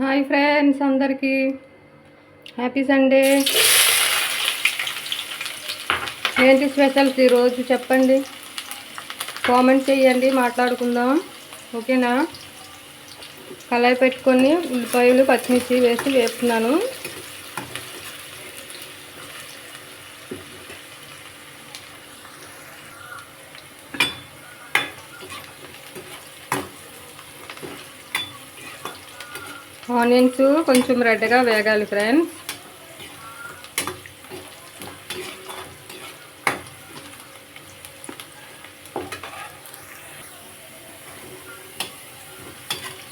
Hi friends అందరికీ. Happy Sunday. ఏంటి specials ఈరోజు చెప్పండి. కామెంట్ చేయండి మాట్లాడుకుందాం. ఓకేనా? కళాయి పెట్టుకొని ఉల్లిపాయలు పచ్చిమిర్చి వేసి వేపుతున్నాను. ఆనియన్స్ కొంచెం రెడ్గా వేగాలి ఫ్రెండ్స్.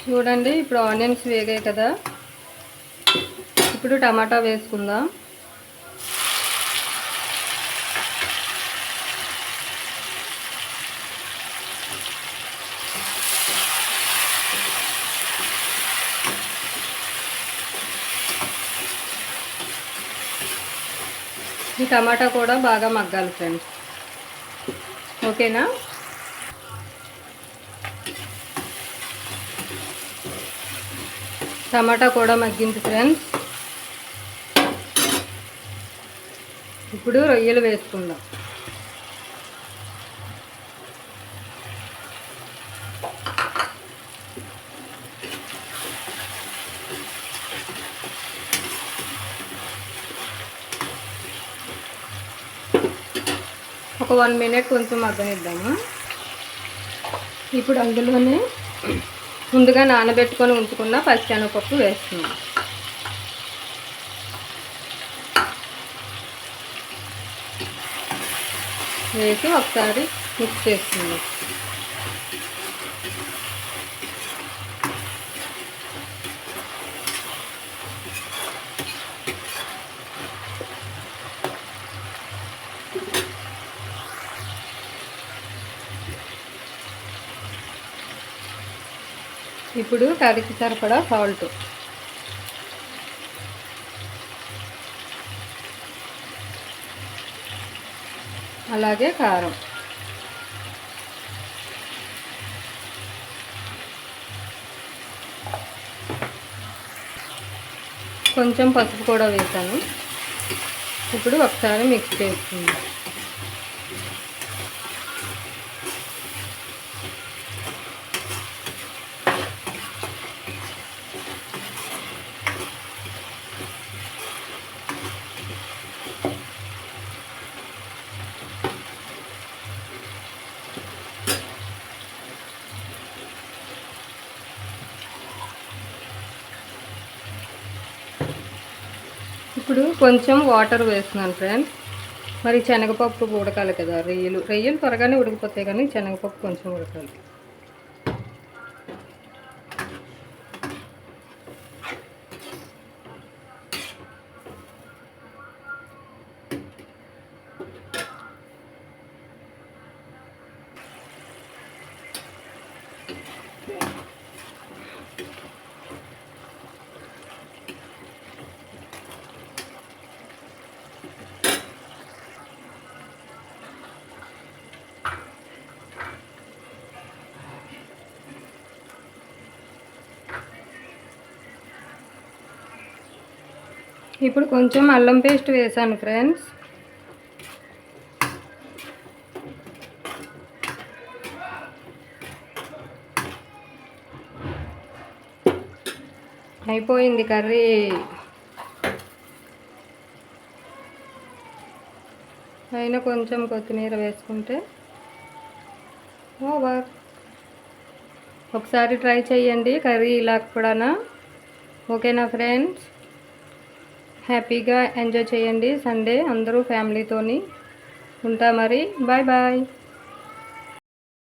చూడండి ఇప్పుడు ఆనియన్స్ వేగాయి కదా. ఇప్పుడు టమాటా వేసుకుందాం. ఈ టమాటా కూడా బాగా మగ్గాలి ఫ్రెండ్స్. ఓకేనా? టమాటా కూడా మగ్గింది ఫ్రెండ్స్. ఇప్పుడు రొయ్యలు వేసుకుందాం. ఒక వన్ మినిట్ కొంచెం మగ్గనిద్దాము ఇప్పుడు అందులోనే ముందుగా నానబెట్టుకొని ఉంచుకున్న పచ్చెనగపప్పు వేస్తున్నాం. వేసి ఒకసారి మిక్స్ చేస్తున్నాం. ఇప్పుడు కర్రీకి సరిపడా సాల్ట్. అలాగే కారం. కొంచెం పసుపు కూడా వేసాను. ఇప్పుడు ఒకసారి మిక్స్ చేస్తుంది ఇప్పుడు కొంచెం వాటర్ వేస్తున్నాను ఫ్రెండ్స్ మరి శనగపప్పు ఉడకాలి కదా రొయ్యలు. రొయ్యలు త్వరగానే ఉడికిపోతాయి కానీ శనగపప్పు కొంచెం ఉడకాలి. ఇప్పుడు కొంచెం అల్లం పేస్ట్ వేసాను ఫ్రెండ్స్ అయిపోయింది కర్రీ. అయినా కొంచెం కొత్తిమీర వేసుకుంటే ఓవర్. ఒకసారి ట్రై చేయండి కర్రీ ఇలా కూడా ఓకేనా ఫ్రెండ్స్ హ్యాపీగా ఎంజాయ్ చేయండి సండే అందరూ ఫ్యామిలీతోని ఉంటా మరి. Bye bye.